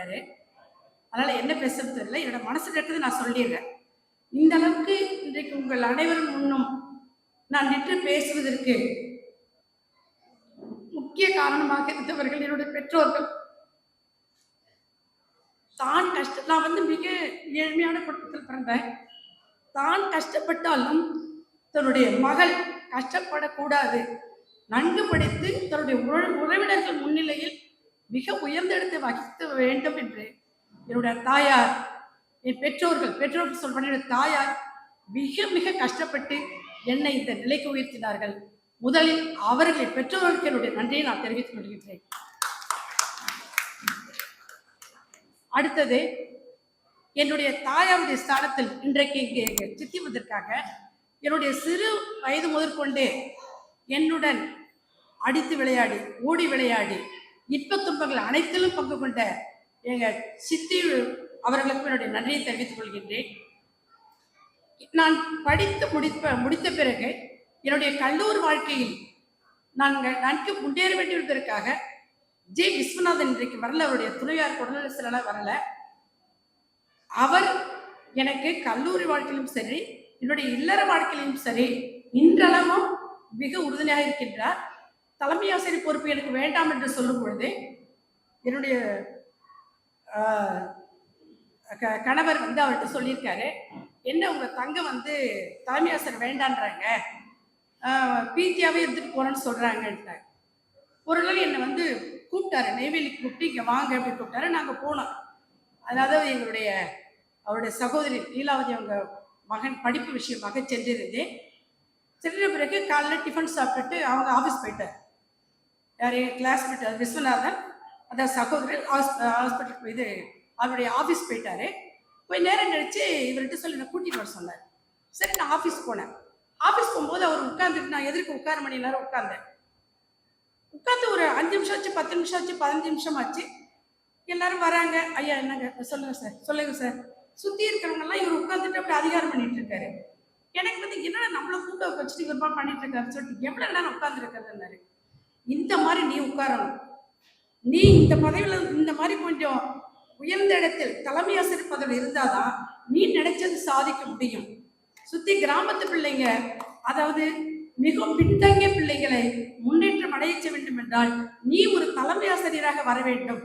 போயிட்டாரு அதனால என்ன பேசுறது தெரியல. என்னோட மனசு இருக்கிறது நான் சொல்லிடுறேன். இந்த அளவுக்கு இன்றைக்கு உங்கள் அனைவரும் முன்னும் நான் நின்று பேசுவதற்கு முக்கிய காரணமாக இருந்தவர்கள் என்னுடைய பெற்றோர்கள். தான் கஷ்ட நான் வந்து மிக ஏழ்மையான குடும்பத்தில் பிறந்தேன். தான் கஷ்டப்பட்டாலும் தன்னுடைய மகள் கஷ்டப்படக்கூடாது. நன்கு படித்து தன்னுடைய உறவினர்கள் முன்னிலையில் மிக உயர்ந்தெடுத்து வகித்து வகிக்க வேண்டும் என்று என்னுடைய தாயார் என் பெற்றோர்கள் பெற்றோர்கள் சொல்றேன் என்னுடைய தாயார் மிக மிக கஷ்டப்பட்டு என்னை இந்த நிலைக்கு உயர்த்தினார்கள். முதலில் அவர்களை பெற்றோர்களுக்கு என்னுடைய நன்றியை நான் தெரிவித்துக் கொள்கின்றேன். அடுத்தது என்னுடைய தாயாருடைய ஸ்தானத்தில் இன்றைக்கு இங்கே இங்கே சித்தி வந்திருக்காங்க. என்னுடைய சிறு வயது முதற்கொண்டே என்னுடன் அடித்து விளையாடி ஓடி விளையாடி இன்பத் துன்பங்கள் அனைத்திலும் பங்கு கொண்ட எங்க சித்தி அவர்களுக்கும் என்னுடைய நன்றியை தெரிவித்துக் கொள்கின்றேன். நான் படித்து முடிப்ப முடித்த பிறகு என்னுடைய கல்லூரி வாழ்க்கையில் நாங்கள் நன்கு முன்னேற வேண்டியதற்காக ஜே விஸ்வநாதன் இன்றைக்கு வரல. அவருடைய துணையார் குடநல வரல. அவர் எனக்கு கல்லூரி வாழ்க்கையிலும் சரி என்னுடைய இல்லற வாழ்க்கையிலும் சரி இன்றளவும் மிக உறுதுணையாக இருக்கின்றார். தலைமை ஆசிரியர் பொறுப்பு எனக்கு வேண்டாம் என்று சொல்லும் பொழுது என்னுடைய க- கணவர் வந்து அவர்கிட்ட சொல்லியிருக்காரு. என்ன உங்கள் தங்க வந்து தலைமை ஆசிரியர் வேண்டான்றாங்க. பிஜியாவே இருந்துட்டு போகிறேன்னு சொல்றாங்கன்ட்டாங்க ஒரு நாள் என்னை வந்து கூப்பிட்டாரு நெய்வேலிக்கு கூப்பிட்டு இங்கே வாங்க அப்படின்னு கூப்பிட்டாரு. நாங்கள் போனோம். அதாவது எங்களுடைய அவருடைய சகோதரி லீலாவதி அவங்க மகன் படிப்பு விஷயமாக சென்றிருந்தேன் சென்ற பிறகு காலைல டிஃபன் சாப்பிட்டுட்டு அவங்க ஆஃபீஸ் போயிட்டார். யார் கிளாஸ்மேட் விஸ்வநாதன் அதான் சகோதரர் ஹாஸ்பிட்டலுக்கு இது அவருடைய ஆஃபீஸ் போயிட்டாரு. போய் நேரம் கழிச்சு இவர்கிட்ட சொல்லி நான் கூட்டிட்டு வர சொன்னார். சரி நான் ஆஃபீஸ் போனேன். ஆஃபீஸ் போகும்போது அவர் உட்காந்துட்டு நான் எதிர்க்க உட்கார மணி நேரம் உட்காந்தேன் உட்காந்து ஒரு அஞ்சு நிமிஷம் ஆச்சு பத்து நிமிஷம் ஆச்சு பதினஞ்சு நிமிஷம் ஆச்சு. எல்லாரும் வராங்க. ஐயா என்னங்க? சொல்லுங்க சார் சொல்லுங்க சார் சுற்றி இருக்கிறவங்கெல்லாம் இவர் உட்காந்துட்டு அப்படி அதிகாரம் பண்ணிட்டு இருக்காரு. எனக்கு வந்து என்னடா நம்மளை கூட்ட வச்சுட்டு இவர் பண்ணிட்டு இருக்காரு சொல்லிட்டு எவ்வளோ நேரம் உட்கார்ந்து இந்த மாதிரி நீ உட்காரணும். நீ இந்த பதவியில் இந்த மாதிரி கொஞ்சம் உயர்ந்த இடத்தில் தலைமை ஆசிரியர் பதவியில் இருந்தாதான் நீ நினைச்சது சாதிக்க முடியும். சுத்தி கிராமத்து பிள்ளைங்க அதாவது மிகவும் பின்தங்கிய பிள்ளைகளை முன்னேற்றம் அடையச்ச வேண்டும் என்றால் நீ ஒரு தலைமை ஆசிரியராக வர வேண்டும்.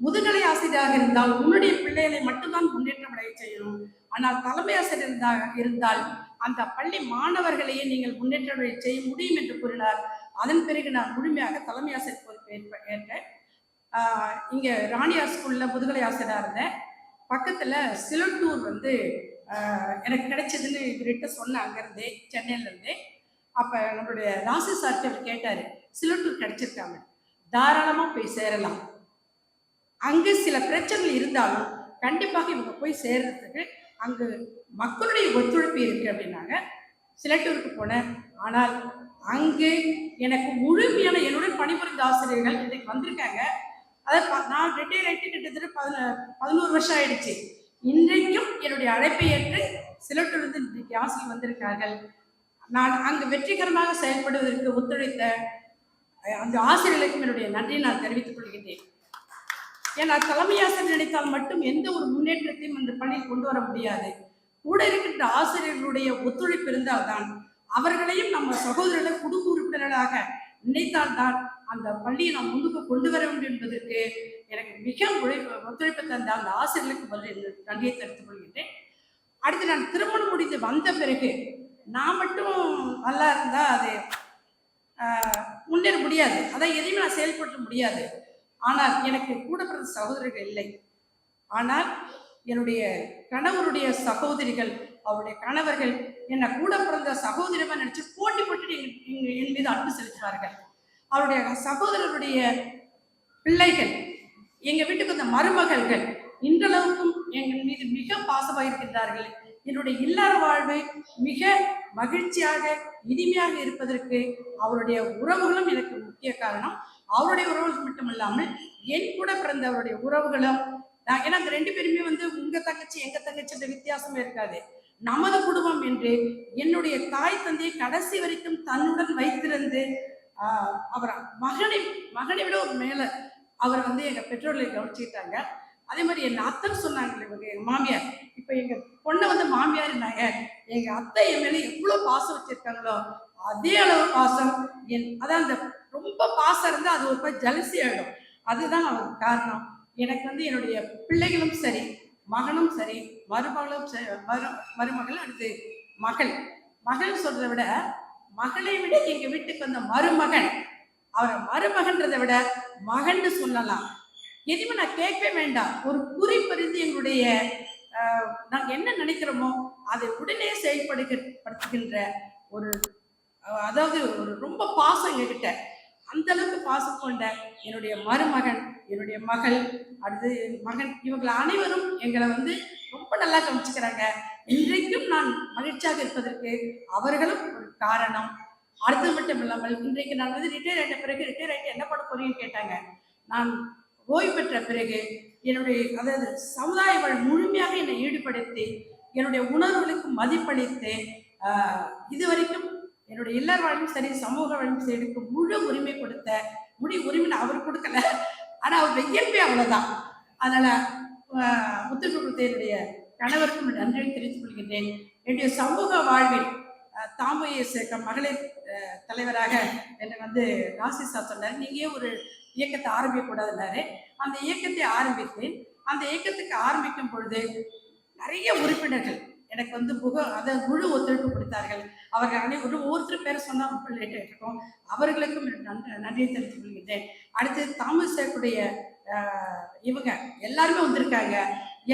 முதுகலை ஆசிரியராக இருந்தால் உன்னுடைய பிள்ளைகளை மட்டும்தான் முன்னேற்றம் அடைய செய்யணும். ஆனால் தலைமை ஆசிரியர் இருந்தால் இருந்தால் அந்த பள்ளி மாணவர்களையே நீங்கள் முன்னேற்றம் செய்ய முடியும் என்று கூறினார். அதன் பிறகு நான் முழுமையாக தலைமை ஆசிரியர் பொறுப்பு ஏற்ப- ஏற்றேன். இங்கே ராணியார் ஸ்கூலில் முதுகலை ஆசிரியராக இருந்தேன். பக்கத்தில் சிலட்டூர் வந்து எனக்கு கிடைச்சதுன்னு இவர்கிட்ட சொன்னேன் அங்கேருந்தே சென்னையில இருந்தே. நம்மளுடைய ராசி சார்ட்டு அவர் கேட்டார் சிலட்டூர் கிடைச்சிருக்காங்க தாராளமாக போய் சேரலாம். அங்கே சில பிரச்சனைகள் இருந்தாலும் கண்டிப்பாக இவங்க போய் சேர்றதுக்கு அங்கு மக்களுடைய ஒத்துழைப்பு இருக்குது அப்படின்னாங்க. சிலட்டூருக்கு போனேன். ஆனால் அங்கு எனக்கு முழுமையான என்னுடன் பணிபுரிந்த ஆசிரியர்கள் இன்றைக்கு வந்திருக்காங்க. அதை நான் ரிட்டையர் ஆகிட்டு கிட்டத்தட்ட பதின பதினோரு வருஷம் ஆயிடுச்சு. இன்றைக்கும் என்னுடைய அழைப்பை ஏற்று சிலட்டிலிருந்து இன்றைக்கு ஆசிரியர் வந்திருக்கார்கள். நான் அங்கு வெற்றிகரமாக செயல்படுவதற்கு ஒத்துழைத்த அந்த ஆசிரியர்களுக்கும் என்னுடைய நன்றியை நான் தெரிவித்துக் கொள்கின்றேன். ஏன்னா தலைமை ஆசிரியர் நினைத்தால் மட்டும் எந்த ஒரு முன்னேற்றத்தையும் அந்த பணியில் கொண்டு வர முடியாது. கூட இருக்கின்ற ஆசிரியர்களுடைய ஒத்துழைப்பு இருந்தால்தான் அவர்களையும் நம்ம சகோதரர்கள் குடும்ப உறுப்பினர்களாக நினைத்தால்தான் அந்த பள்ளியை நாம் முன்னுக்கு கொண்டு வர வேண்டும் என்பதற்கு எனக்கு மிக உழைப்பு ஒத்துழைப்பு தந்த அந்த ஆசிரியர்களுக்கு பதில் நன்றியை தெரிவித்துக் கொள்கின்றேன். அடுத்து நான் திருமணம் முடிந்து வந்த பிறகு நான் மட்டும் நல்லா இருந்தால் அது முன்னேற முடியாது. அதான் எதையுமே நான் செயல்படுத்த முடியாது. ஆனால் எனக்கு கூட பிறந்த சகோதரர்கள் இல்லை. ஆனால் என்னுடைய கணவருடைய சகோதரிகள் அவருடைய கணவர்கள் என்னை கூட பிறந்த சகோதரமா நினைச்சு போட்டி போட்டு என் என் என் மீது அன்பு செலுத்துவார்கள். அவருடைய சகோதரருடைய பிள்ளைகள் எங்க வீட்டுக்கு வந்த மருமகள்கள் இன்றளவுக்கும் எங்கள் மீது மிக பாசமாக இருக்கின்றார்கள். என்னுடைய இல்லற வாழ்வு மிக மகிழ்ச்சியாக இனிமையாக இருப்பதற்கு அவருடைய உறவுகளும் எனக்கு முக்கிய காரணம். அவருடைய உறவுகள் மட்டுமல்லாமல் என் கூட பிறந்தவருடைய உறவுகளும் நான் ஏன்னா அந்த ரெண்டு பேருமே வந்து உங்க தங்கச்சி எங்க அந்த வித்தியாசமே இருக்காது. நமது குடும்பம் என்று என்னுடைய தாய் தந்தையை கடைசி வரைக்கும் தன்னுடன் வைத்திருந்து அவர் மகனை மகனை விட ஒரு மேலே அவர் வந்து எங்கள் பெற்றோர்களை கவனிச்சுக்கிட்டாங்க. அதே மாதிரி என் அத்தைன்னு சொன்னாங்க இவங்க எங்கள் மாமியார். இப்போ எங்கள் பொண்ணை வந்து மாமியார்னாங்க எங்கள் அத்தை என் மேலே எவ்வளோ பாசம் வச்சிருக்காங்களோ அதே அளவு பாசம். என் அதான் அந்த ரொம்ப பாசம் இருந்தால் அது ஒரு ஜலசி ஆகிடும் அதுதான் காரணம். எனக்கு வந்து என்னுடைய பிள்ளைகளும் சரி மகனும் சரி மருமகளும் மரு மருமகள் அடுத்து மகள். மகள் சொல்றதை விட மகளை விட எங்க வீட்டுக்கு வந்த மருமகன் அவரை மருமகன்றதை விட மகன்னு சொல்லலாம். எதுவுமே நான் கேட்கவே வேண்டாம். ஒரு குறிப்பறிந்து எங்களுடைய நாங்கள் என்ன நினைக்கிறோமோ அதை உடனே செயல்படுகின்ற ஒரு அதாவது ஒரு ரொம்ப பாசம் எங்ககிட்ட. அந்த அளவுக்கு பாசம் கொண்ட என்னுடைய மருமகன் என்னுடைய மகள் அடுத்து மகன் இவங்களை அனைவரும் எங்களை வந்து ரொம்ப நல்லா கவனிச்சுக்கிறாங்க. இன்றைக்கும் நான் மகிழ்ச்சியாக இருப்பதற்கு அவர்களும் ஒரு காரணம். அடுத்தது மட்டும் இல்லாமல் இன்றைக்கு நான் வந்து ரிட்டையர் ஆயிட்ட பிறகு ரிட்டையர் ஆகிட்டு என்ன பண்ண போறீங்கன்னு கேட்டாங்க. நான் ஓய்வு பெற்ற பிறகு என்னுடைய அதாவது சமுதாய வாழ் முழுமையாக என்னை ஈடுபடுத்தி என்னுடைய உணர்வுகளுக்கு மதிப்பளித்து இதுவரைக்கும் என்னுடைய இல்லற வாழ்வும் சரி சமூக வாழ்வும் சரி எனக்கு முழு உரிமை கொடுத்த முடி உரிமை அவர் கொடுக்கல. ஆனா அவர் இயல்பே அவ்வளவுதான். அதனால ஆஹ், கணவருக்கும் நன்றியை தெரிவித்துக் கொள்கின்றேன். என்னுடைய சமூக வாழ்வில் ஆஹ், சேர்க்க மகளிர் தலைவராக என்னை வந்து ராசிசா சொன்னார். நீங்களே ஒரு இயக்கத்தை ஆரம்பிக்க கூடாதுன்னாரு அந்த இயக்கத்தை ஆரம்பித்தேன். அந்த இயக்கத்துக்கு ஆரம்பிக்கும் பொழுது நிறைய உறுப்பினர்கள் எனக்கு வந்து முக அதை முழு ஒத்துழைப்பு கொடுத்தார்கள். அவர்கள் அனைவரும் ஒவ்வொருத்தர் பேரை சொன்னால் ரொம்ப லேட்டாக இருக்கும். அவர்களுக்கும் நன்றி நன்றியை தெரிவித்துக் கொள்கின்றேன். அடுத்து தாமஸ் இவங்க எல்லாருமே வந்திருக்காங்க.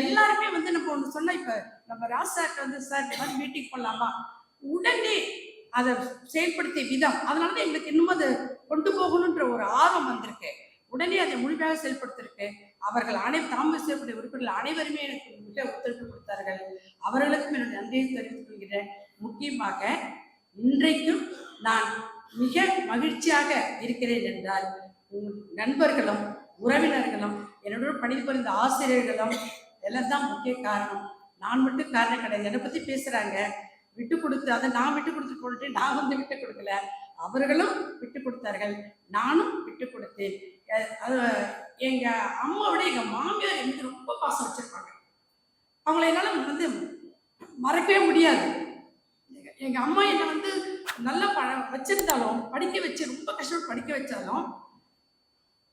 எல்லாருமே வந்து நம்ம ஒன்று சொன்னால் இப்போ நம்ம ராசாக்கு வந்து சார் இந்த மாதிரி மீட்டிங் பண்ணலாமா உடனே அதை செயல்படுத்திய விதம் அதனால தான் எங்களுக்கு இன்னும் அதை கொண்டு போகணுன்ற ஒரு ஆர்வம் வந்திருக்கு. உடனே அதை முழுமையாக செயல்படுத்திருக்கு. அவர்கள் அனை தாமஸ் சேக்குடைய உறுப்பினர்கள் அனைவருமே எனக்கு மிக ஒத்துழைப்பு கொடுத்தார்கள். அவர்களுக்கும் என்னுடைய நன்றியை தெரிவித்துக் கொள்கிறேன். முக்கியமாக இன்றைக்கும் நான் மிக மகிழ்ச்சியாக இருக்கிறேன் என்றால் நண்பர்களும் உறவினர்களும் என்னோட பணிபுரிந்த ஆசிரியர்களும் எல்லாம் தான் முக்கிய காரணம். நான் மட்டும் காரணம் கிடையாது. என்னை பற்றி பேசுகிறாங்க விட்டு கொடுத்து அதை நான் விட்டு கொடுத்து போட்டு நான் வந்து விட்டு கொடுக்கல. அவர்களும் விட்டு கொடுத்தார்கள். நானும் விட்டு கொடுத்தேன். அது எங்க அம்மாவோட எங்க மாமியார் எனக்கு ரொம்ப பாசம் வச்சிருப்பாங்க. அவங்கள என்னால வந்து மறக்கவே முடியாது. எங்க- அம்மா என்னை வந்து நல்லா ப வச்சிருந்தாலும் படிக்க வச்சு ரொம்ப கஷ்டப்பட்டு படிக்க வச்சாலும்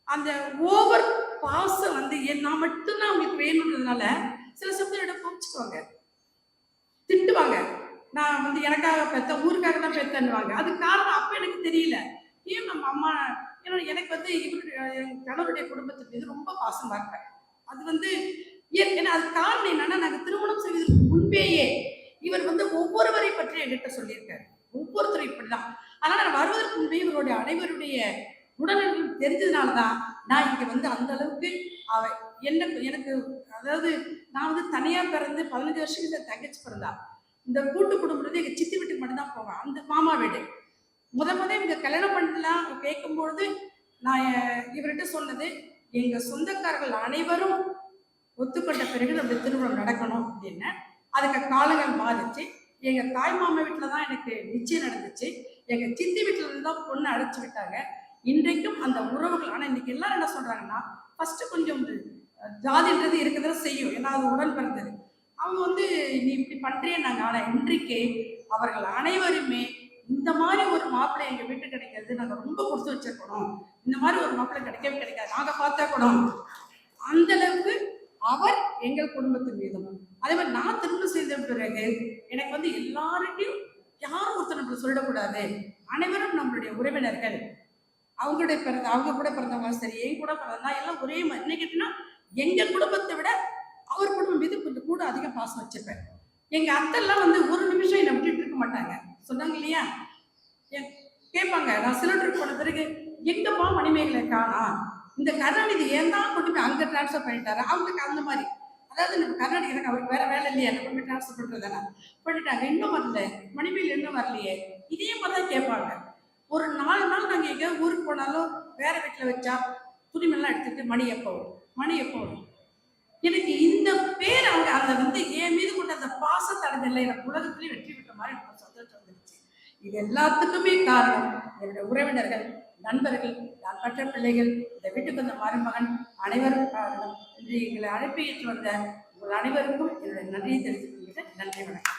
அந்த ஓவர் பாசம் வந்து என் நான் மட்டும்தான் அவங்களுக்கு வேணுன்றதுனால சில சமயம் என்னோட கோச்சிக்குவாங்க திட்டுவாங்க. நான் வந்து எனக்காக பெத்த ஊருக்காக தான் பெத்தன்னுவாங்க. அதுக்கு காரணம் அப்ப எனக்கு தெரியல ஏன் நம்ம அம்மா ஏன்னா எனக்கு வந்து இவருடைய என் கணவருடைய குடும்பத்து மீது ரொம்ப பாசமாக இருப்பேன் அது வந்து ஏன்னா அது காரணம் என்னன்னா நாங்கள் திருமணம் செய்வதற்கு முன்பேயே இவர் வந்து ஒவ்வொருவரை பற்றி என்கிட்ட சொல்லியிருக்காரு. ஒவ்வொருத்தரும் இப்படிதான். ஆனால் நான் வருவதற்கு முன்பே இவருடைய அனைவருடைய உடல்நலம் தெரிஞ்சதுனால தான் நான் இங்கே வந்து அந்த அளவுக்கு அவ என்ன எனக்கு அதாவது நான் வந்து தனியாக பிறந்து பதினஞ்சு வருஷம் இந்த தங்கச்சி பிறந்தா இந்த கூட்டு குடும்பத்தை எங்கள் சித்தி வீட்டுக்கு மட்டும்தான் போவேன். அந்த மாமா வீடு. முத முத இவங்க கல்யாணம் பண்ணலாம் கேட்கும்பொழுது நான் இவர்கிட்ட சொன்னது எங்க சொந்தக்காரர்கள் அனைவரும் ஒத்துக்கொண்ட பிறகு நம்ம திருமணம் நடக்கணும் அப்படின்னு. அதுக்கு காலங்கள் மாறிச்சு. எங்க தாய் மாமா வீட்டில் தான் எனக்கு நிச்சயம் நடந்துச்சு. எங்க சித்தி வீட்டில இருந்து தான் பொண்ணு அழைச்சி விட்டாங்க. இன்றைக்கும் அந்த உறவுகள் ஆனால் இன்னைக்கு எல்லாரும் என்ன சொல்றாங்கன்னா ஃபர்ஸ்ட் கொஞ்சம் ஜாதின்றது இருக்கதான் செய்யும். ஏன்னா அது உடன் பிறந்தது. அவங்க வந்து நீ இப்படி பண்றியே நாங்கள் ஆனால் இன்றைக்கு அவர்கள் அனைவருமே இந்த மாதிரி ஒரு மாப்பிள்ளை எங்க வீட்டுக்கு கிடைக்கிறது நாங்கள் ரொம்ப கொடுத்து வச்சிருக்கணும் இந்த மாதிரி ஒரு மாப்பிள்ளை கிடைக்கவே கிடைக்காது. நாங்கள் பார்த்தா கூட அந்த அளவுக்கு அவர் எங்கள் குடும்பத்தின் மீதும். அதே மாதிரி நான் திருமணம் செய்த பிறகு எனக்கு வந்து எல்லார்கிட்டையும் யாரும் ஒருத்தர் நம்மளை சொல்லிடக்கூடாது அனைவரும் நம்மளுடைய உறவினர்கள். அவங்களுடைய பிறந்த அவங்க கூட பிறந்தவங்க சரி என் கூட பிறந்தா எல்லாம் ஒரே மாதிரி. என்ன கேட்டீங்கன்னா எங்கள் குடும்பத்தை விட அவர் குடும்பம் மீது கொஞ்சம் கூட அதிகம் பாசம் வச்சிருப்பேன். எங்கள் அத்தைலாம் வந்து ஒரு நிமிஷம் என்னை விட்டுட்டு இருக்க மாட்டாங்க. சொன்னாங்க இல்லையா? கேட்பாங்க நான் சிலிண்டருக்கு போன பிறகு எங்கப்பா மணிமேகலை காணா இந்த கருணாநிதி ஏன் தான் கொண்டு போய் அங்கே டிரான்ஸ்ஃபர் பண்ணிட்டாரு? அவங்களுக்கு அந்த மாதிரி. அதாவது நம்ம கர்நாடகா எனக்கு அவருக்கு வேற வேலை இல்லையா நம்ம போய் டிரான்ஸ்ஃபர் பண்ணுறதுனா பண்ணிட்டாங்க. இன்னும் வரல. மணிமேல் இன்னும் வரலையே. இதே மாதிரி தான் கேட்பாங்க. ஒரு நாலு நாள் நாங்கள் எங்கேயாவது ஊருக்கு போனாலும் வேற வீட்டில் வச்சா துணிமெல்லாம் எடுத்துட்டு மணி எப்போ மணி எப்போ வரும்? எனக்கு இந்த பேர் அவங்க அந்த வந்து என் மீது கொண்ட அந்த பாசத்தை அடைஞ்சல எனக்கு உலகத்திலேயே வெற்றி விட்ட மாதிரி எனக்கு ஒரு சந்தோஷம் வந்துருச்சு. இது எல்லாத்துக்குமே காரணம் என்னுடைய உறவினர்கள் நண்பர்கள் நான் பெற்ற பிள்ளைகள் இந்த வீட்டுக்கு வந்த மருமகன் அனைவரும் காரணம். இன்று எங்களை அழைப்பிட்டு ஏற்று வந்த உங்கள் அனைவருக்கும் என்னுடைய நன்றியை தெரிவித்துக் கொள்கிறேன். நன்றி வணக்கம்.